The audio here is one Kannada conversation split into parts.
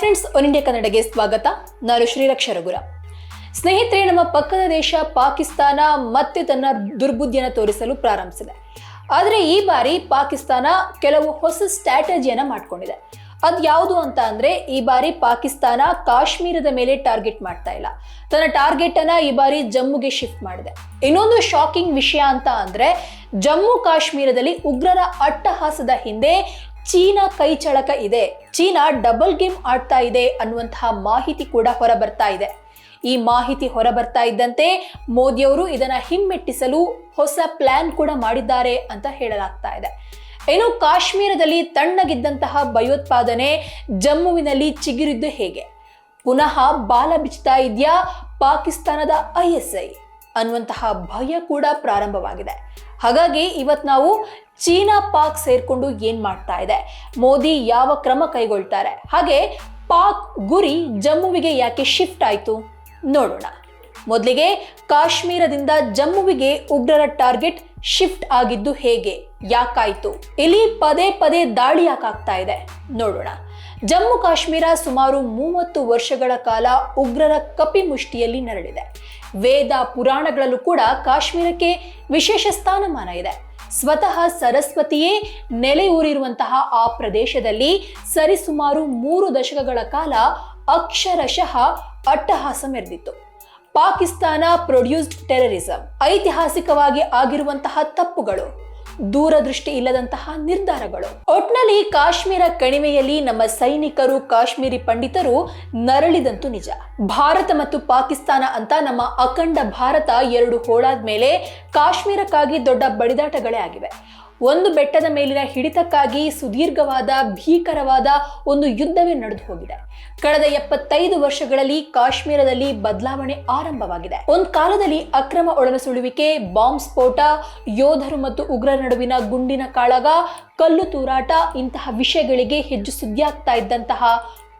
ಫ್ರೆಂಡ್ಸ್, ಒನ್ ಇಂಡಿಯಾ ಕನ್ನಡಗೆ ಸ್ವಾಗತ. ನಾನು ಶ್ರೀರಕ್ಷ ರಘುರ. ಸ್ನೇಹಿತರೆ, ನಮ್ಮ ಪಕ್ಕದ ದೇಶ ಪಾಕಿಸ್ತಾನ ಮತ್ತೆ ತನ್ನ ದುರ್ಬುದ್ಧಿಯನ್ನು ತೋರಿಸಲು ಪ್ರಾರಂಭಿಸಿದೆ. ಆದರೆ ಈ ಬಾರಿ ಪಾಕಿಸ್ತಾನ ಕೆಲವು ಹೊಸ ಸ್ಟ್ರಾಟಜಿಯನ್ನ ಮಾಡ್ಕೊಂಡಿದೆ. ಅದು ಯಾವುದು ಅಂತ ಅಂದ್ರೆ, ಈ ಬಾರಿ ಪಾಕಿಸ್ತಾನ ಕಾಶ್ಮೀರದ ಮೇಲೆ ಟಾರ್ಗೆಟ್ ಮಾಡ್ತಾ ಇಲ್ಲ. ತನ್ನ ಟಾರ್ಗೆಟ್ ಅನ್ನ ಈ ಬಾರಿ ಜಮ್ಮುಗೆ ಶಿಫ್ಟ್ ಮಾಡಿದೆ. ಇನ್ನೊಂದು ಶಾಕಿಂಗ್ ವಿಷಯ ಅಂತ ಅಂದ್ರೆ, ಜಮ್ಮು ಕಾಶ್ಮೀರದಲ್ಲಿ ಉಗ್ರರ ಅಟ್ಟಹಾಸದ ಹಿಂದೆ ಚೀನಾ ಕೈ ಚಳಕ ಇದೆ. ಚೀನಾ ಡಬಲ್ ಗೇಮ್ ಆಡ್ತಾ ಇದೆ ಅನ್ನುವಂತಹ ಮಾಹಿತಿ ಕೂಡ ಹೊರ ಬರ್ತಾ ಇದೆ. ಈ ಮಾಹಿತಿ ಹೊರ ಬರ್ತಾ ಇದ್ದಂತೆ ಮೋದಿಯವರು ಇದನ್ನ ಹಿಮ್ಮೆಟ್ಟಿಸಲು ಹೊಸ ಪ್ಲಾನ್ ಕೂಡ ಮಾಡಿದ್ದಾರೆ ಅಂತ ಹೇಳಲಾಗ್ತಾ ಇದೆ. ಏನು ಕಾಶ್ಮೀರದಲ್ಲಿ ತಣ್ಣಗಿದ್ದಂತಹ ಭಯೋತ್ಪಾದನೆ ಜಮ್ಮುವಿನಲ್ಲಿ ಚಿಗುರಿದ್ದು ಹೇಗೆ? ಪುನಃ ಬಾಲ ಬಿಚ್ಚುತ್ತಾ ಇದೆಯಾ ಪಾಕಿಸ್ತಾನದ ಐಎಸ್ಐ ಅನ್ನುವಂತಹ ಭಯ ಕೂಡ ಪ್ರಾರಂಭವಾಗಿದೆ. ಹಾಗಾಗಿ ಇವತ್ತು ನಾವು ಚೀನಾ ಪಾಕ್ ಸೇರ್ಕೊಂಡು ಏನ್ ಮಾಡ್ತಾ ಇದೆ? ಮೋದಿ ಯಾವ ಕ್ರಮ ಕೈಗೊಳ್ತಾರೆ? ಹಾಗೆ ಪಾಕ್ ಗುರಿ ಜಮ್ಮುವಿಗೆ ಯಾಕೆ ಶಿಫ್ಟ್ ಆಯ್ತು? ನೋಡೋಣ. ಮೊದಲಿಗೆ ಕಾಶ್ಮೀರದಿಂದ ಜಮ್ಮುವಿಗೆ ಉಗ್ರರ ಟಾರ್ಗೆಟ್ ಶಿಫ್ಟ್ ಆಗಿದ್ದು ಹೇಗೆ? ಯಾಕಾಯ್ತು? ಇಲ್ಲಿ ಪದೇ ಪದೇ ದಾಳಿ ಯಾಕಾಗ್ತಾ ಇದೆ? ನೋಡೋಣ. ಜಮ್ಮು ಕಾಶ್ಮೀರ ಸುಮಾರು ಮೂವತ್ತು ವರ್ಷಗಳ ಕಾಲ ಉಗ್ರರ ಕಪಿಮುಷ್ಟಿಯಲ್ಲಿ ನರಳಿದೆ. ವೇದ ಪುರಾಣಗಳಲ್ಲೂ ಕೂಡ ಕಾಶ್ಮೀರಕ್ಕೆ ವಿಶೇಷ ಸ್ಥಾನಮಾನ ಇದೆ. ಸ್ವತಃ ಸರಸ್ವತಿಯೇ ನೆಲೆಯೂರಿರುವಂತಹ ಆ ಪ್ರದೇಶದಲ್ಲಿ ಸರಿಸುಮಾರು ಮೂರು ದಶಕಗಳ ಕಾಲ ಅಕ್ಷರಶಃ ಅಟ್ಟಹಾಸ ಮೆರೆದಿತ್ತು. ಪಾಕಿಸ್ತಾನ ಪ್ರೊಡ್ಯೂಸ್ಡ್ ಟೆರರಿಸಂ ಐತಿಹಾಸಿಕವಾಗಿ ಆಗಿರುವಂತಹ ತಪ್ಪುಗಳು. ದೂರದೃಷ್ಟಿ ಇಲ್ಲದಂತಹ ನಿರ್ಧಾರಗಳು. ಒಟ್ನಲ್ಲಿ ಕಾಶ್ಮೀರ ಕಣಿವೆಯಲ್ಲಿ ನಮ್ಮ ಸೈನಿಕರು, ಕಾಶ್ಮೀರಿ ಪಂಡಿತರು ನರಳಿದಂತೂ ನಿಜ. ಭಾರತ ಮತ್ತು ಪಾಕಿಸ್ತಾನ ಅಂತ ನಮ್ಮ ಅಖಂಡ ಭಾರತ ಎರಡು ಹೋಳಾದ ಮೇಲೆ ಕಾಶ್ಮೀರಕ್ಕಾಗಿ ದೊಡ್ಡ ಬಡಿದಾಟಗಳೇ ಆಗಿವೆ. ಒಂದು ಬೆಟ್ಟದ ಮೇಲಿನ ಹಿಡಿತಕ್ಕಾಗಿ ಸುದೀರ್ಘವಾದ, ಭೀಕರವಾದ ಒಂದು ಯುದ್ಧವೇ ನಡೆದು ಹೋಗಿದೆ. ಕಳೆದ ಎಪ್ಪತ್ತೈದು ವರ್ಷಗಳಲ್ಲಿ ಕಾಶ್ಮೀರದಲ್ಲಿ ಬದಲಾವಣೆ ಆರಂಭವಾಗಿದೆ. ಒಂದು ಕಾಲದಲ್ಲಿ ಅಕ್ರಮ ಒಳನುಸುಳುವಿಕೆ ಬಾಂಬ್ ಸ್ಫೋಟ, ಯೋಧರು ಮತ್ತು ಉಗ್ರರ ನಡುವಿನ ಗುಂಡಿನ ಕಾಳಗ, ಕಲ್ಲು ತೂರಾಟ ಇಂತಹ ವಿಷಯಗಳಿಗೆ ಹೆಚ್ಚು ಸುದ್ದಿಯಾಗ್ತಾ ಇದ್ದಂತಹ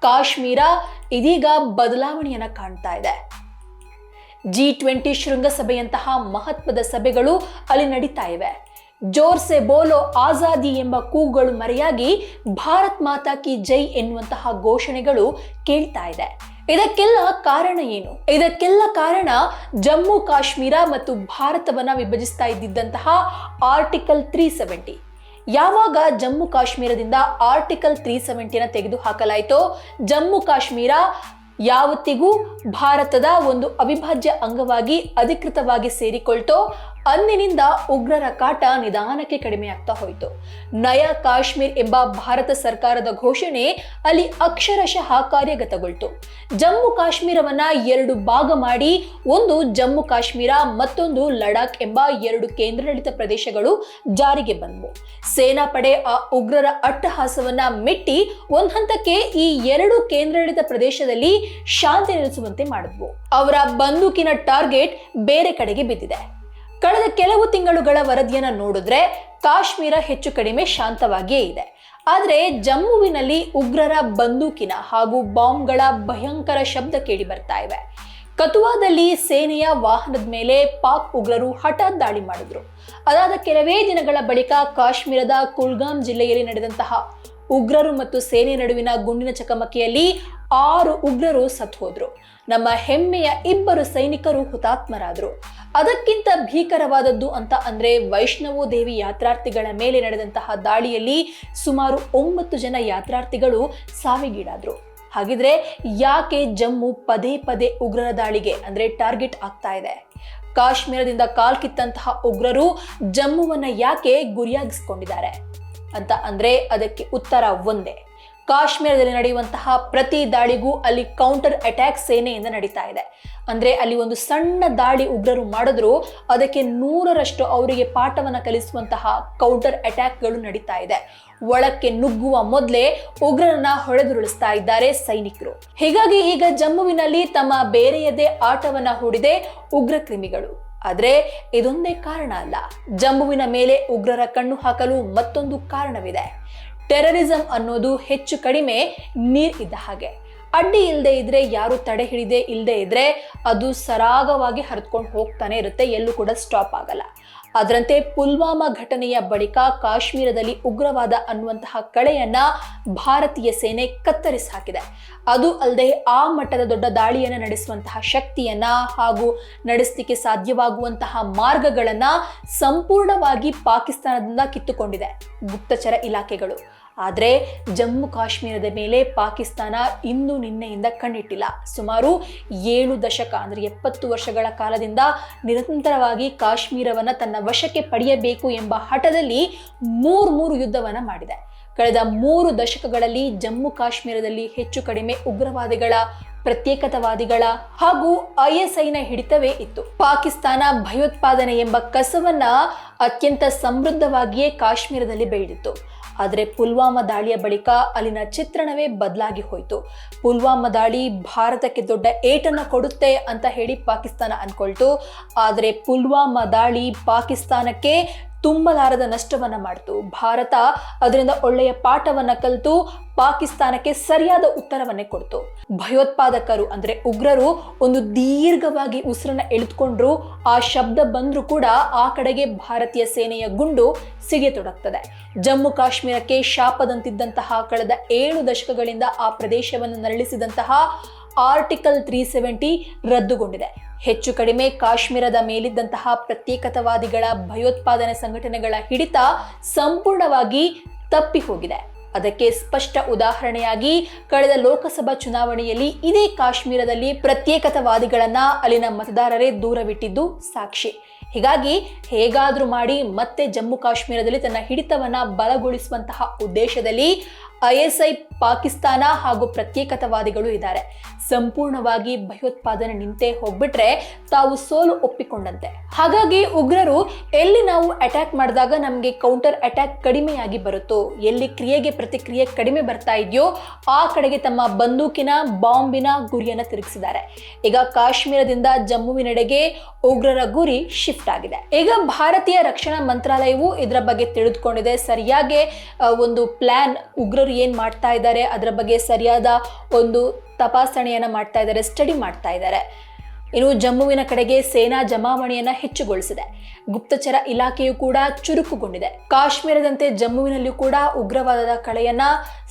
ಕಾಶ್ಮೀರ ಇದೀಗ ಬದಲಾವಣೆಯನ್ನ ಕಾಣ್ತಾ ಇದೆ. ಜಿ ಟ್ವೆಂಟಿ ಶೃಂಗಸಭೆಯಂತಹ ಮಹತ್ವದ ಸಭೆಗಳು ಅಲ್ಲಿ ನಡೀತಾ ಇವೆ. ಜೋರ್ಸೆ ಬೋಲೋ ಆಜಾದಿ ಎಂಬ ಕೂಗುಗಳು ಮರೆಯಾಗಿ ಭಾರತ್ ಮಾತಾ ಕಿ ಜೈ ಎನ್ನುವಂತಹ ಘೋಷಣೆಗಳು ಕೇಳ್ತಾ ಇದೆ. ಇದಕ್ಕೆಲ್ಲ ಕಾರಣ ಏನು? ಇದಕ್ಕೆಲ್ಲ ಕಾರಣ ಜಮ್ಮು ಕಾಶ್ಮೀರ ಮತ್ತು ಭಾರತವನ್ನ ವಿಭಜಿಸ್ತಾ ಇದ್ದಿದ್ದಂತಹ ಆರ್ಟಿಕಲ್ ತ್ರೀ ಸೆವೆಂಟಿ. ಯಾವಾಗ ಜಮ್ಮು ಕಾಶ್ಮೀರದಿಂದ ಆರ್ಟಿಕಲ್ ತ್ರೀ ಸೆವೆಂಟಿನ ತೆಗೆದು ಹಾಕಲಾಯಿತೋ ಜಮ್ಮು ಕಾಶ್ಮೀರ ಯಾವತ್ತಿಗೂ ಭಾರತದ ಒಂದು ಅವಿಭಾಜ್ಯ ಅಂಗವಾಗಿ ಅಧಿಕೃತವಾಗಿ ಸೇರಿಕೊಳ್ತೋ ಅಂದಿನಿಂದ ಉಗ್ರರ ಕಾಟ ನಿಧಾನಕ್ಕೆ ಕಡಿಮೆಯಾಗ್ತಾ ಹೋಯಿತು. ನಯ ಕಾಶ್ಮೀರ್ ಎಂಬ ಭಾರತ ಸರ್ಕಾರದ ಘೋಷಣೆ ಅಲ್ಲಿ ಅಕ್ಷರಶಃ ಕಾರ್ಯಗತಗೊಳ್ತು. ಜಮ್ಮು ಕಾಶ್ಮೀರವನ್ನ ಎರಡು ಭಾಗ ಮಾಡಿ ಒಂದು ಜಮ್ಮು ಕಾಶ್ಮೀರ, ಮತ್ತೊಂದು ಲಡಾಖ್ ಎಂಬ ಎರಡು ಕೇಂದ್ರಾಡಳಿತ ಪ್ರದೇಶಗಳು ಜಾರಿಗೆ ಬಂದವು. ಸೇನಾಪಡೆ ಆ ಉಗ್ರರ ಅಟ್ಟಹಾಸವನ್ನ ಮೆಟ್ಟಿ ಒಂದ್ ಹಂತಕ್ಕೆ ಈ ಎರಡು ಕೇಂದ್ರಾಡಳಿತ ಪ್ರದೇಶದಲ್ಲಿ ಶಾಂತಿ ನೆಲೆಸುವಂತೆ ಮಾಡಿದ್ವು. ಅವರ ಬಂದೂಕಿನ ಟಾರ್ಗೆಟ್ ಬೇರೆ ಕಡೆಗೆ ಬಿದ್ದಿದೆ. ಕಳೆದ ಕೆಲವು ತಿಂಗಳುಗಳ ವರದಿಯನ್ನ ನೋಡಿದ್ರೆ ಕಾಶ್ಮೀರ ಹೆಚ್ಚು ಕಡಿಮೆ ಶಾಂತವಾಗಿಯೇ ಇದೆ. ಆದರೆ ಜಮ್ಮುವಿನಲ್ಲಿ ಉಗ್ರರ ಬಂದೂಕಿನ ಹಾಗೂ ಬಾಂಬ್ಗಳ ಭಯಂಕರ ಶಬ್ದ ಕೇಳಿ ಬರ್ತಾ ಇವೆ. ಕತುವಾದಲ್ಲಿ ಸೇನೆಯ ವಾಹನದ ಮೇಲೆ ಪಾಕ್ ಉಗ್ರರು ಹಠಾತ್ ದಾಳಿ ಮಾಡಿದ್ರು. ಅದಾದ ಕೆಲವೇ ದಿನಗಳ ಬಳಿಕ ಕಾಶ್ಮೀರದ ಕುಲ್ಗಾಮ್ ಜಿಲ್ಲೆಯಲ್ಲಿ ನಡೆದಂತಹ ಉಗ್ರರು ಮತ್ತು ಸೇನೆ ನಡುವಿನ ಗುಂಡಿನ ಚಕಮಕಿಯಲ್ಲಿ ಆರು ಉಗ್ರರು ಸತ್ತು ಹೋದ್ರು. ನಮ್ಮ ಹೆಮ್ಮೆಯ ಇಬ್ಬರು ಸೈನಿಕರು ಹುತಾತ್ಮರಾದ್ರು. ಅದಕ್ಕಿಂತ ಭೀಕರವಾದದ್ದು ಅಂತ ಅಂದ್ರೆ ವೈಷ್ಣವೋ ದೇವಿ ಯಾತ್ರಾರ್ಥಿಗಳ ಮೇಲೆ ನಡೆದಂತಹ ದಾಳಿಯಲ್ಲಿ ಸುಮಾರು ಒಂಬತ್ತು ಜನ ಯಾತ್ರಾರ್ಥಿಗಳು ಸಾವಿಗೀಡಾದ್ರು. ಹಾಗಿದ್ರೆ ಯಾಕೆ ಜಮ್ಮು ಪದೇ ಪದೇ ಉಗ್ರರ ದಾಳಿಗೆ ಅಂದ್ರೆ ಟಾರ್ಗೆಟ್ ಆಗ್ತಾ ಇದೆ? ಕಾಶ್ಮೀರದಿಂದ ಕಾಲ್ಕಿತ್ತಂತಹ ಉಗ್ರರು ಜಮ್ಮುವನ್ನ ಯಾಕೆ ಗುರಿಯಾಗಿಸ್ಕೊಂಡಿದ್ದಾರೆ? ಅಂತ ಅಂದ್ರೆ ಅದಕ್ಕೆ ಉತ್ತರ ಒಂದೇ. ಕಾಶ್ಮೀರದಲ್ಲಿ ನಡೆಯುವಂತಹ ಪ್ರತಿ ದಾಳಿಗೂ ಅಲ್ಲಿ ಕೌಂಟರ್ ಅಟ್ಯಾಕ್ ಸೇನೆಯಿಂದ ನಡೀತಾ ಇದೆ. ಅಂದ್ರೆ ಅಲ್ಲಿ ಒಂದು ಸಣ್ಣ ದಾಳಿ ಉಗ್ರರು ಮಾಡಿದ್ರು. ಅದಕ್ಕೆ ನೂರರಷ್ಟು ಅವರಿಗೆ ಪಾಠವನ್ನು ಕಲಿಸುವಂತಹ ಕೌಂಟರ್ ಅಟ್ಯಾಕ್ಗಳು ನಡೀತಾ ಇದೆ. ಒಳಕ್ಕೆ ನುಗ್ಗುವ ಮೊದಲೇ ಉಗ್ರರನ್ನ ಹೊಡೆದುರುಳಿಸ್ತಾ ಇದ್ದಾರೆ ಸೈನಿಕರು. ಹೀಗಾಗಿ ಈಗ ಜಮ್ಮುವಿನಲ್ಲಿ ತಮ್ಮ ಬೇರೆಯದೇ ಆಟವನ್ನ ಹೂಡಿದೆ ಉಗ್ರ ಕ್ರಿಮಿಗಳು. ಆದರೆ ಇದೊಂದೇ ಕಾರಣ ಅಲ್ಲ. ಜಮ್ಮುವಿನ ಮೇಲೆ ಉಗ್ರರ ಕಣ್ಣು ಹಾಕಲು ಮತ್ತೊಂದು ಕಾರಣವಿದೆ. ಟೆರರಿಸಂ ಅನ್ನೋದು ಹೆಚ್ಚು ಕಡಿಮೆ ನೀರ್ ಇದ್ದ ಹಾಗೆ. ಅಡ್ಡಿ ಇಲ್ಲದೆ ಇದ್ರೆ, ಯಾರು ತಡೆ ಹಿಡಿದೆ ಇಲ್ಲದೆ ಇದ್ರೆ ಅದು ಸರಾಗವಾಗಿ ಹರಿದ್ಕೊಂಡು ಹೋಗ್ತಾನೆ ಇರುತ್ತೆ, ಎಲ್ಲೂ ಕೂಡ ಸ್ಟಾಪ್ ಆಗಲ್ಲ. ಅದರಂತೆ ಪುಲ್ವಾಮಾ ಘಟನೆಯ ಬಳಿಕ ಕಾಶ್ಮೀರದಲ್ಲಿ ಉಗ್ರವಾದ ಅನ್ನುವಂತಹ ಕಳೆಯನ್ನ ಭಾರತೀಯ ಸೇನೆ ಕತ್ತರಿಸಿ ಹಾಕಿದೆ. ಅದು ಅಲ್ಲದೆ ಆ ಮಟ್ಟದ ದೊಡ್ಡ ದಾಳಿಯನ್ನು ನಡೆಸುವಂತಹ ಶಕ್ತಿಯನ್ನ ಹಾಗೂ ನಡೆಸಲಿಕ್ಕೆ ಸಾಧ್ಯವಾಗುವಂತಹ ಮಾರ್ಗಗಳನ್ನ ಸಂಪೂರ್ಣವಾಗಿ ಪಾಕಿಸ್ತಾನದಿಂದ ಕಿತ್ತುಕೊಂಡಿದೆ, ಗುಪ್ತಚರ ಇಲಾಖೆಗಳು. ಆದರೆ ಜಮ್ಮು ಕಾಶ್ಮೀರದ ಮೇಲೆ ಪಾಕಿಸ್ತಾನ ಇಂದು ನಿನ್ನೆಯಿಂದ ಕಣ್ಣಿಟ್ಟಿಲ್ಲ. ಸುಮಾರು ಏಳು ದಶಕ, ಅಂದರೆ ಎಪ್ಪತ್ತು ವರ್ಷಗಳ ಕಾಲದಿಂದ ನಿರಂತರವಾಗಿ ಕಾಶ್ಮೀರವನ್ನು ತನ್ನ ವಶಕ್ಕೆ ಪಡೆಯಬೇಕು ಎಂಬ ಹಠದಲ್ಲಿ ಮೂರು ಮೂರು ಯುದ್ಧವನ್ನು ಮಾಡಿದೆ. ಕಳೆದ ಮೂರು ದಶಕಗಳಲ್ಲಿ ಜಮ್ಮು ಕಾಶ್ಮೀರದಲ್ಲಿ ಹೆಚ್ಚು ಕಡಿಮೆ ಉಗ್ರವಾದಿಗಳ, ಪ್ರತ್ಯೇಕತಾವಾದಿಗಳ ಹಾಗೂ ಐಎಸ್ಐನ ಹಿಡಿತವೇ ಇತ್ತು. ಪಾಕಿಸ್ತಾನ ಭಯೋತ್ಪಾದನೆ ಎಂಬ ಕಸವನ್ನ ಅತ್ಯಂತ ಸಮೃದ್ಧವಾಗಿಯೇ ಕಾಶ್ಮೀರದಲ್ಲಿ ಬೆಳೆದಿತ್ತು. ಆದರೆ ಪುಲ್ವಾಮಾ ದಾಳಿಯ ಬಳಿಕ ಅಲ್ಲಿನ ಚಿತ್ರಣವೇ ಬದಲಾಗಿ ಹೋಯಿತು. ಪುಲ್ವಾಮಾ ದಾಳಿ ಭಾರತಕ್ಕೆ ದೊಡ್ಡ ಏಟನ್ನು ಕೊಡುತ್ತೆ ಅಂತ ಹೇಳಿ ಪಾಕಿಸ್ತಾನ ಅಂದ್ಕೊಳ್ತು ಆದರೆ ಪುಲ್ವಾಮಾ ದಾಳಿ ಪಾಕಿಸ್ತಾನಕ್ಕೆ ತುಂಬಲಾರದ ನಷ್ಟವನ್ನ ಮಾಡಿತು. ಭಾರತ ಅದರಿಂದ ಒಳ್ಳೆಯ ಪಾಠವನ್ನ ಕಲಿತು, ಪಾಕಿಸ್ತಾನಕ್ಕೆ ಸರಿಯಾದ ಉತ್ತರವನ್ನೇ ಕೊಡ್ತು. ಭಯೋತ್ಪಾದಕರು ಅಂದ್ರೆ ಉಗ್ರರು ಒಂದು ದೀರ್ಘವಾಗಿ ಉಸಿರನ್ನ ಎಳೆದುಕೊಂಡ್ರು. ಆ ಶಬ್ದ ಬಂದ್ರೂ ಕೂಡ ಆ ಕಡೆಗೆ ಭಾರತೀಯ ಸೇನೆಯ ಗುಂಡು ಸಿಡಿಯತೊಡಗ್ತದೆ ಜಮ್ಮು ಕಾಶ್ಮೀರಕ್ಕೆ ಶಾಪದಂತಿದ್ದಂತಹ ಕಳೆದ ಏಳು ದಶಕಗಳಿಂದ ಆ ಪ್ರದೇಶವನ್ನು ನರಳಿಸಿದಂತಹ ಆರ್ಟಿಕಲ್ ತ್ರೀ ಸೆವೆಂಟಿ ರದ್ದುಗೊಂಡಿದೆ. ಹೆಚ್ಚು ಕಡಿಮೆ ಕಾಶ್ಮೀರದ ಮೇಲಿದ್ದಂತಹ ಪ್ರತ್ಯೇಕತಾವಾದಿಗಳ ಭಯೋತ್ಪಾದನೆ ಸಂಘಟನೆಗಳ ಹಿಡಿತ ಸಂಪೂರ್ಣವಾಗಿ ತಪ್ಪಿ ಹೋಗಿದೆ. ಅದಕ್ಕೆ ಸ್ಪಷ್ಟ ಉದಾಹರಣೆಯಾಗಿ, ಕಳೆದ ಲೋಕಸಭಾ ಚುನಾವಣೆಯಲ್ಲಿ ಇದೇ ಕಾಶ್ಮೀರದಲ್ಲಿ ಪ್ರತ್ಯೇಕತಾವಾದಿಗಳನ್ನ ಅಲ್ಲಿನ ಮತದಾರರೇ ದೂರವಿಟ್ಟಿದ್ದು ಸಾಕ್ಷಿ. ಹೀಗಾಗಿ ಹೇಗಾದರೂ ಮಾಡಿ ಮತ್ತೆ ಜಮ್ಮು ಕಾಶ್ಮೀರದಲ್ಲಿ ತನ್ನ ಹಿಡಿತವನ್ನ ಬಲಗೊಳಿಸುವಂತಹ ಉದ್ದೇಶದಲ್ಲಿ ಐಎಸ್ಐ ಪಾಕಿಸ್ತಾನ ಹಾಗೂ ಪ್ರತ್ಯೇಕತಾವಾದಿಗಳು ಇದ್ದಾರೆ. ಸಂಪೂರ್ಣವಾಗಿ ಭಯೋತ್ಪಾದನೆ ನಿಂತೇ ಹೋಗ್ಬಿಟ್ರೆ ತಾವು ಸೋಲು ಒಪ್ಪಿಕೊಂಡಂತೆ. ಹಾಗಾಗಿ ಉಗ್ರರು ಎಲ್ಲಿ ನಾವು ಅಟ್ಯಾಕ್ ಮಾಡಿದಾಗ ನಮಗೆ ಕೌಂಟರ್ ಅಟ್ಯಾಕ್ ಕಡಿಮೆಯಾಗಿ ಬರುತ್ತೋ, ಎಲ್ಲಿ ಕ್ರಿಯೆಗೆ ಪ್ರತಿಕ್ರಿಯೆ ಕಡಿಮೆ ಬರ್ತಾ ಇದೆಯೋ, ಆ ಕಡೆಗೆ ತಮ್ಮ ಬಂದೂಕಿನ, ಬಾಂಬಿನ ಗುರಿಯನ್ನು ತಿರುಗಿಸಿದ್ದಾರೆ. ಈಗ ಕಾಶ್ಮೀರದಿಂದ ಜಮ್ಮುವಿನೆಡೆಗೆ ಉಗ್ರರ ಗುರಿ ಶಿಫ್ಟ್ ಆಗಿದೆ. ಈಗ ಭಾರತೀಯ ರಕ್ಷಣಾ ಮಂತ್ರಾಲಯವು ಇದರ ಬಗ್ಗೆ ತಿಳಿದುಕೊಂಡಿದೆ. ಸರಿಯಾಗಿ ಒಂದು ಪ್ಲಾನ್ ಉಗ್ರರು ಏನ್ ಮಾಡ್ತಾ ಇದ್ದಾರೆ ಅದರ ಬಗ್ಗೆ ಸರಿಯಾದ ಒಂದು ತಪಾಸಣೆಯನ್ನು ಮಾಡ್ತಾ ಇದ್ದಾರೆ ಸ್ಟಡಿ ಮಾಡ್ತಾ ಇದ್ದಾರೆ ಇನ್ನು ಜಮ್ಮುವಿನ ಕಡೆಗೆ ಸೇನಾ ಜಮಾವಣೆಯನ್ನು ಹೆಚ್ಚುಗೊಳಿಸಿದೆ. ಗುಪ್ತಚರ ಇಲಾಖೆಯು ಕೂಡ ಚುರುಕುಗೊಂಡಿದೆ. ಕಾಶ್ಮೀರದಂತೆ ಜಮ್ಮುವಿನಲ್ಲಿಯೂ ಕೂಡ ಉಗ್ರವಾದದ ಕಳೆಯನ್ನ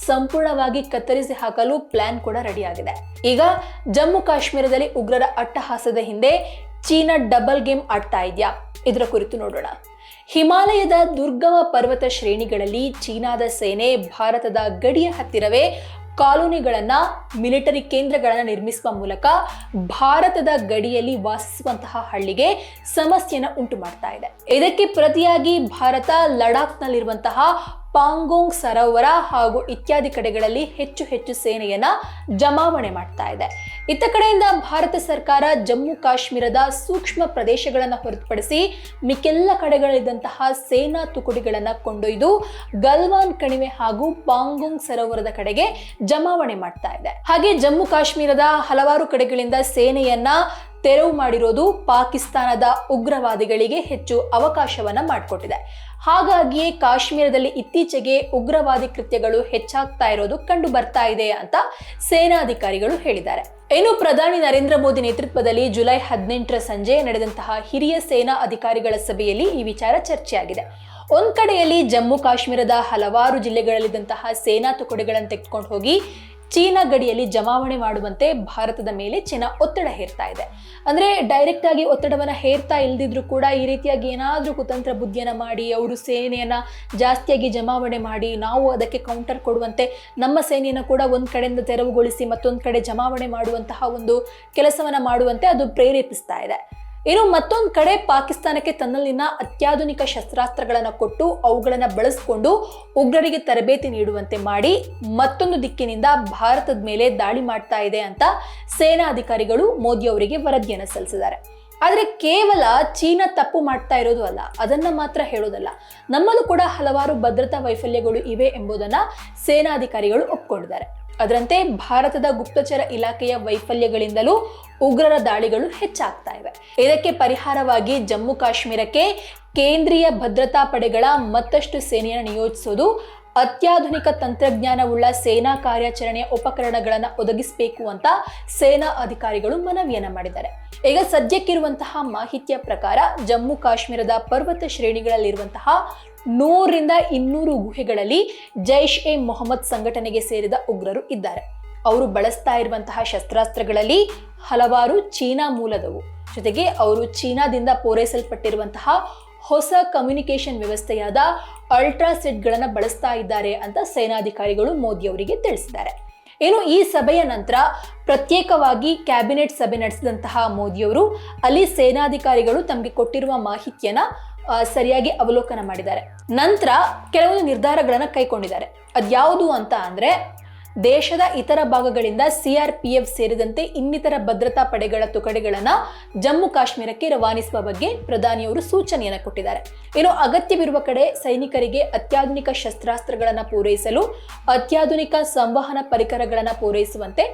ಸಂಪೂರ್ಣವಾಗಿ ಕತ್ತರಿಸಿ ಹಾಕಲು ಪ್ಲಾನ್ ಕೂಡ ರೆಡಿಯಾಗಿದೆ ಈಗ ಜಮ್ಮು ಕಾಶ್ಮೀರದಲ್ಲಿ ಉಗ್ರರ ಅಟ್ಟಹಾಸದ ಹಿಂದೆ ಚೀನಾ ಡಬಲ್ ಗೇಮ್ ಆಡ್ತಾ ಇದೆಯಾ? ಇದರ ಕುರಿತು ನೋಡೋಣ. ಹಿಮಾಲಯದ ದುರ್ಗಮ ಪರ್ವತ ಶ್ರೇಣಿಗಳಲ್ಲಿ ಚೀನಾದ ಸೇನೆ ಭಾರತದ ಗಡಿಯ ಹತ್ತಿರವೇ ಕಾಲೋನಿಗಳನ್ನು ಮಿಲಿಟರಿ ಕೇಂದ್ರಗಳನ್ನು ನಿರ್ಮಿಸುವ ಮೂಲಕ ಭಾರತದ ಗಡಿಯಲ್ಲಿ ವಾಸಿಸುವಂತಹ ಹಳ್ಳಿಗೆ ಸಮಸ್ಯೆನ ಉಂಟು ಮಾಡ್ತಾ ಇದೆ. ಇದಕ್ಕೆ ಪ್ರತಿಯಾಗಿ ಭಾರತ ಲಡಾಖ್ನಲ್ಲಿರುವಂತಹ ಪಾಂಗೋಂಗ್ ಸರೋವರ ಹಾಗೂ ಇತ್ಯಾದಿ ಕಡೆಗಳಲ್ಲಿ ಹೆಚ್ಚು ಹೆಚ್ಚು ಸೇನೆಯನ್ನ ಜಮಾವಣೆ ಮಾಡ್ತಾ ಇದೆ. ಇತ್ತ ಕಡೆಯಿಂದ ಭಾರತ ಸರ್ಕಾರ ಜಮ್ಮು ಕಾಶ್ಮೀರದ ಸೂಕ್ಷ್ಮ ಪ್ರದೇಶಗಳನ್ನು ಹೊರತುಪಡಿಸಿ ಮಿಕ್ಕೆಲ್ಲ ಕಡೆಗಳಿದ್ದಂತಹ ಸೇನಾ ತುಕಡಿಗಳನ್ನ ಕೊಂಡೊಯ್ದು ಗಲ್ವಾನ್ ಕಣಿವೆ ಹಾಗೂ ಪಾಂಗೋಂಗ್ ಸರೋವರದ ಕಡೆಗೆ ಜಮಾವಣೆ ಮಾಡ್ತಾ ಇದೆ. ಹಾಗೆ ಜಮ್ಮು ಕಾಶ್ಮೀರದ ಹಲವಾರು ಕಡೆಗಳಿಂದ ಸೇನೆಯನ್ನ ತೆರವು ಮಾಡಿರೋದು ಪಾಕಿಸ್ತಾನದ ಉಗ್ರವಾದಿಗಳಿಗೆ ಹೆಚ್ಚು ಅವಕಾಶವನ್ನ ಮಾಡಿಕೊಟ್ಟಿದೆ. ಹಾಗಾಗಿಯೇ ಕಾಶ್ಮೀರದಲ್ಲಿ ಇತ್ತೀಚೆಗೆ ಉಗ್ರವಾದಿ ಕೃತ್ಯಗಳು ಹೆಚ್ಚಾಗ್ತಾ ಇರೋದು ಕಂಡು ಬರ್ತಾ ಇದೆ ಅಂತ ಸೇನಾಧಿಕಾರಿಗಳು ಹೇಳಿದ್ದಾರೆ. ಇನ್ನು ಪ್ರಧಾನಿ ನರೇಂದ್ರ ಮೋದಿ ನೇತೃತ್ವದಲ್ಲಿ ಜುಲೈ ಹದಿನೆಂಟರ ಸಂಜೆ ನಡೆದಂತಹ ಹಿರಿಯ ಸೇನಾ ಅಧಿಕಾರಿಗಳ ಸಭೆಯಲ್ಲಿ ಈ ವಿಚಾರ ಚರ್ಚೆಯಾಗಿದೆ. ಒಂದ್ ಕಡೆಯಲ್ಲಿ ಜಮ್ಮು ಕಾಶ್ಮೀರದ ಹಲವಾರು ಜಿಲ್ಲೆಗಳಲ್ಲಿದ್ದಂತಹ ಸೇನಾ ತುಕಡಿಗಳನ್ನು ತೆಗೆದುಕೊಂಡು ಹೋಗಿ ಚೀನಾ ಗಡಿಯಲ್ಲಿ ಜಮಾವಣೆ ಮಾಡುವಂತೆ ಭಾರತದ ಮೇಲೆ ಚೀನಾ ಒತ್ತಡ ಹೇರ್ತಾ ಇದೆ. ಅಂದ್ರೆ ಡೈರೆಕ್ಟ್ ಆಗಿ ಒತ್ತಡವನ್ನ ಹೇರ್ತಾ ಇಲ್ದಿದ್ರು ಕೂಡ ಈ ರೀತಿಯಾಗಿ ಏನಾದ್ರೂ ಕುತಂತ್ರ ಬುದ್ಧಿಯನ್ನ ಮಾಡಿ, ಅವರು ಸೇನೆಯನ್ನ ಜಾಸ್ತಿಯಾಗಿ ಜಮಾವಣೆ ಮಾಡಿ, ನಾವು ಅದಕ್ಕೆ ಕೌಂಟರ್ ಕೊಡುವಂತೆ ನಮ್ಮ ಸೇನೆಯನ್ನು ಕೂಡ ಒಂದ್ ಕಡೆಯಿಂದ ತೆರವುಗೊಳಿಸಿ ಮತ್ತೊಂದು ಕಡೆ ಜಮಾವಣೆ ಮಾಡುವಂತಹ ಒಂದು ಕೆಲಸವನ್ನ ಮಾಡುವಂತೆ ಅದು ಪ್ರೇರೇಪಿಸ್ತಾ ಇದೆ. ಇನ್ನು ಮತ್ತೊಂದು ಕಡೆ ಪಾಕಿಸ್ತಾನಕ್ಕೆ ತನ್ನಲ್ಲಿನ ಅತ್ಯಾಧುನಿಕ ಶಸ್ತ್ರಾಸ್ತ್ರಗಳನ್ನು ಕೊಟ್ಟು ಅವುಗಳನ್ನು ಬಳಸಿಕೊಂಡು ಉಗ್ರರಿಗೆ ತರಬೇತಿ ನೀಡುವಂತೆ ಮಾಡಿ ಮತ್ತೊಂದು ದಿಕ್ಕಿನಿಂದ ಭಾರತದ ಮೇಲೆ ದಾಳಿ ಮಾಡ್ತಾ ಇದೆ ಅಂತ ಸೇನಾ ಅಧಿಕಾರಿಗಳು ಮೋದಿ ಅವರಿಗೆ ವರದಿಯನ್ನು ಸಲ್ಲಿಸಿದ್ದಾರೆ. ಆದರೆ ಕೇವಲ ಚೀನಾ ತಪ್ಪು ಮಾಡ್ತಾ ಇರೋದು ಅಲ್ಲ, ಅದನ್ನ ಮಾತ್ರ ಹೇಳೋದಲ್ಲ. ನಮ್ಮಲ್ಲೂ ಕೂಡ ಹಲವಾರು ಭದ್ರತಾ ವೈಫಲ್ಯಗಳು ಇವೆ ಎಂಬುದನ್ನ ಸೇನಾಧಿಕಾರಿಗಳು ಒಪ್ಕೊಂಡಿದ್ದಾರೆ. ಅದರಂತೆ ಭಾರತದ ಗುಪ್ತಚರ ಇಲಾಖೆಯ ವೈಫಲ್ಯಗಳಿಂದಲೂ ಉಗ್ರರ ದಾಳಿಗಳು ಹೆಚ್ಚಾಗ್ತಾ ಇವೆ. ಇದಕ್ಕೆ ಪರಿಹಾರವಾಗಿ ಜಮ್ಮು ಕಾಶ್ಮೀರಕ್ಕೆ ಕೇಂದ್ರೀಯ ಭದ್ರತಾ ಪಡೆಗಳ ಮತ್ತಷ್ಟು ಸೇನೆಯನ್ನು ನಿಯೋಜಿಸೋದು ಅತ್ಯಾಧುನಿಕ ತಂತ್ರಜ್ಞಾನವುಳ್ಳ ಸೇನಾ ಕಾರ್ಯಾಚರಣೆಯ ಉಪಕರಣಗಳನ್ನು ಒದಗಿಸಬೇಕು ಅಂತ ಸೇನಾ ಅಧಿಕಾರಿಗಳು ಮನವಿಯನ್ನ ಮಾಡಿದ್ದಾರೆ. ಈಗ ಸದ್ಯಕ್ಕಿರುವಂತಹ ಮಾಹಿತಿಯ ಪ್ರಕಾರ ಜಮ್ಮು ಕಾಶ್ಮೀರದ ಪರ್ವತ ಶ್ರೇಣಿಗಳಲ್ಲಿರುವಂತಹ ನೂರರಿಂದ ಇನ್ನೂರು ಗುಹೆಗಳಲ್ಲಿ ಜೈಷ್ ಎ ಮೊಹಮ್ಮದ್ ಸಂಘಟನೆಗೆ ಸೇರಿದ ಉಗ್ರರು ಇದ್ದಾರೆ. ಅವರು ಬಳಸ್ತಾ ಇರುವಂತಹ ಶಸ್ತ್ರಾಸ್ತ್ರಗಳಲ್ಲಿ ಹಲವಾರು ಚೀನಾ ಮೂಲದವು. ಜೊತೆಗೆ ಅವರು ಚೀನಾದಿಂದ ಪೂರೈಸಲ್ಪಟ್ಟಿರುವಂತಹ ಹೊಸ ಕಮ್ಯುನಿಕೇಷನ್ ವ್ಯವಸ್ಥೆಯಾದ ಅಲ್ಟ್ರಾಸೆಟ್ಗಳನ್ನು ಬಳಸ್ತಾ ಇದ್ದಾರೆ ಅಂತ ಸೇನಾಧಿಕಾರಿಗಳು ಮೋದಿ ಅವರಿಗೆ ತಿಳಿಸಿದ್ದಾರೆ. ಏನು ಈ ಸಭೆಯ ನಂತರ ಪ್ರತ್ಯೇಕವಾಗಿ ಕ್ಯಾಬಿನೆಟ್ ಸಭೆ ನಡೆಸಿದಂತಹ ಮೋದಿಯವರು ಅಲ್ಲಿ ಸೇನಾಧಿಕಾರಿಗಳು ತಮಗೆ ಕೊಟ್ಟಿರುವ ಮಾಹಿತಿಯನ್ನ ಸರಿಯಾಗಿ ಅವಲೋಕನ ಮಾಡಿದ್ದಾರೆ. ನಂತರ ಕೆಲವೊಂದು ನಿರ್ಧಾರಗಳನ್ನು ಕೈಗೊಂಡಿದ್ದಾರೆ. ಅದ್ಯಾವುದು ಅಂತ ಅಂದ್ರೆ ದೇಶದ ಇತರ ಭಾಗಗಳಿಂದ ಸಿಆರ್ಪಿಎಫ್ ಸೇರಿದಂತೆ ಇನ್ನಿತರ ಭದ್ರತಾ ಪಡೆಗಳ ತುಕಡಿಗಳನ್ನ ಜಮ್ಮು ಕಾಶ್ಮೀರಕ್ಕೆ ರವಾನಿಸುವ ಬಗ್ಗೆ ಪ್ರಧಾನಿಯವರು ಸೂಚನೆಯನ್ನು ಕೊಟ್ಟಿದ್ದಾರೆ. ಇನ್ನು ಅಗತ್ಯವಿರುವ ಕಡೆ ಸೈನಿಕರಿಗೆ ಅತ್ಯಾಧುನಿಕ ಶಸ್ತ್ರಾಸ್ತ್ರಗಳನ್ನು ಪೂರೈಸಲು, ಅತ್ಯಾಧುನಿಕ ಸಂವಹನ ಪರಿಕರಗಳನ್ನು ಪೂರೈಸುವಂತೆ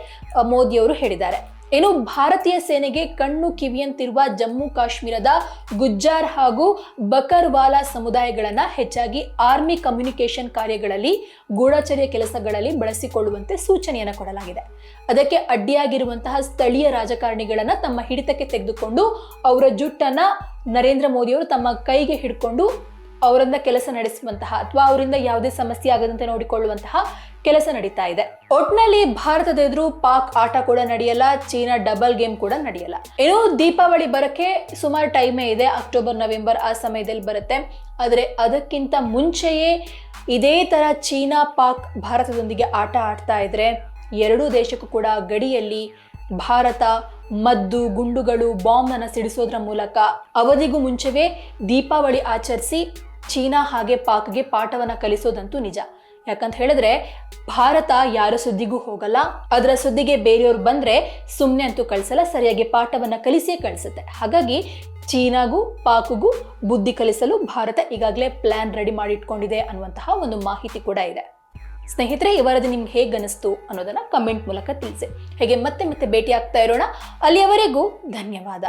ಮೋದಿಯವರು ಹೇಳಿದ್ದಾರೆ. ಇನ್ನು ಭಾರತೀಯ ಸೇನೆಗೆ ಕಣ್ಣು ಕಿವಿಯಂತಿರುವ ಜಮ್ಮು ಕಾಶ್ಮೀರದ ಗುಜ್ಜಾರ್ ಹಾಗೂ ಬಕರ್ವಾಲಾ ಸಮುದಾಯಗಳನ್ನ ಹೆಚ್ಚಾಗಿ ಆರ್ಮಿ ಕಮ್ಯುನಿಕೇಶನ್ ಕಾರ್ಯಗಳಲ್ಲಿ, ಗೂಢಚರ್ಯ ಕೆಲಸಗಳಲ್ಲಿ ಬಳಸಿಕೊಳ್ಳುವಂತೆ ಸೂಚನೆಯನ್ನು ಕೊಡಲಾಗಿದೆ. ಅದಕ್ಕೆ ಅಡ್ಡಿಯಾಗಿರುವಂತಹ ಸ್ಥಳೀಯ ರಾಜಕಾರಣಿಗಳನ್ನ ತಮ್ಮ ಹಿಡಿತಕ್ಕೆ ತೆಗೆದುಕೊಂಡು ಅವರ ಜುಟ್ಟನ್ನ ನರೇಂದ್ರ ಮೋದಿಯವರು ತಮ್ಮ ಕೈಗೆ ಹಿಡ್ಕೊಂಡು ಅವರಿಂದ ಕೆಲಸ ನಡೆಸುವಂತಹ ಅಥವಾ ಅವರಿಂದ ಯಾವುದೇ ಸಮಸ್ಯೆ ಆಗದಂತೆ ನೋಡಿಕೊಳ್ಳುವಂತಹ ಕೆಲಸ ನಡೀತಾ ಇದೆ. ಒಟ್ನಲ್ಲಿ ಭಾರತದ ಎದುರು ಪಾಕ್ ಆಟ ಕೂಡ ನಡೆಯಲ್ಲ, ಚೀನಾ ಡಬಲ್ ಗೇಮ್ ಕೂಡ ನಡೆಯಲ್ಲ. ಏನೋ ದೀಪಾವಳಿ ಬರಕ್ಕೆ ಸುಮಾರು ಟೈಮೇ ಇದೆ ಅಕ್ಟೋಬರ್ ನವೆಂಬರ್ ಆ ಸಮಯದಲ್ಲಿ ಬರುತ್ತೆ. ಆದರೆ ಅದಕ್ಕಿಂತ ಮುಂಚೆಯೇ ಇದೇ ತರ ಚೀನಾ, ಪಾಕ್ ಭಾರತದೊಂದಿಗೆ ಆಟ ಆಡ್ತಾ ಇದ್ರೆ ಎರಡೂ ದೇಶಕ್ಕೂ ಕೂಡ ಗಡಿಯಲ್ಲಿ ಭಾರತ, ಮದ್ದು, ಗುಂಡುಗಳು ಬಾಂಬನ್ನು ಸಿಡಿಸೋದ್ರ ಮೂಲಕ ಅವಧಿಗೂ ಮುಂಚೆವೇ ದೀಪಾವಳಿ ಆಚರಿಸಿ ಚೀನಾ ಹಾಗೆ ಪಾಕ್ಗೆ ಪಾಠವನ್ನ ಕಲಿಸೋದಂತೂ ನಿಜ. ಯಾಕಂತ ಹೇಳಿದ್ರೆ, ಭಾರತ ಯಾರ ಸುದ್ದಿಗೂ ಹೋಗಲ್ಲ, ಅದರ ಸುದ್ದಿಗೆ ಬೇರೆಯವ್ರು ಬಂದ್ರೆ ಸುಮ್ಮನೆ ಅಂತೂ ಕಳಿಸಲ್ಲ, ಸರಿಯಾಗಿ ಪಾಠವನ್ನ ಕಲಿಸಿಯೇ ಕಳಿಸುತ್ತೆ. ಹಾಗಾಗಿ ಚೀನಾಗೂ ಪಾಕ್ಗೂ ಬುದ್ಧಿ ಕಲಿಸಲು ಭಾರತ ಈಗಾಗಲೇ ಪ್ಲಾನ್ ರೆಡಿ ಮಾಡಿಟ್ಕೊಂಡಿದೆ ಅನ್ನುವಂತಹ ಒಂದು ಮಾಹಿತಿ ಕೂಡ ಇದೆ. ಸ್ನೇಹಿತರೆ, ಈ ನಿಮ್ಗೆ ಹೇಗೆ ಅನಿಸ್ತು ಅನ್ನೋದನ್ನ ಕಮೆಂಟ್ ಮೂಲಕ ತಿಳಿಸಿ. ಹೇಗೆ ಮತ್ತೆ ಮತ್ತೆ ಭೇಟಿ ಆಗ್ತಾ ಇರೋಣ, ಅಲ್ಲಿಯವರೆಗೂ ಧನ್ಯವಾದ.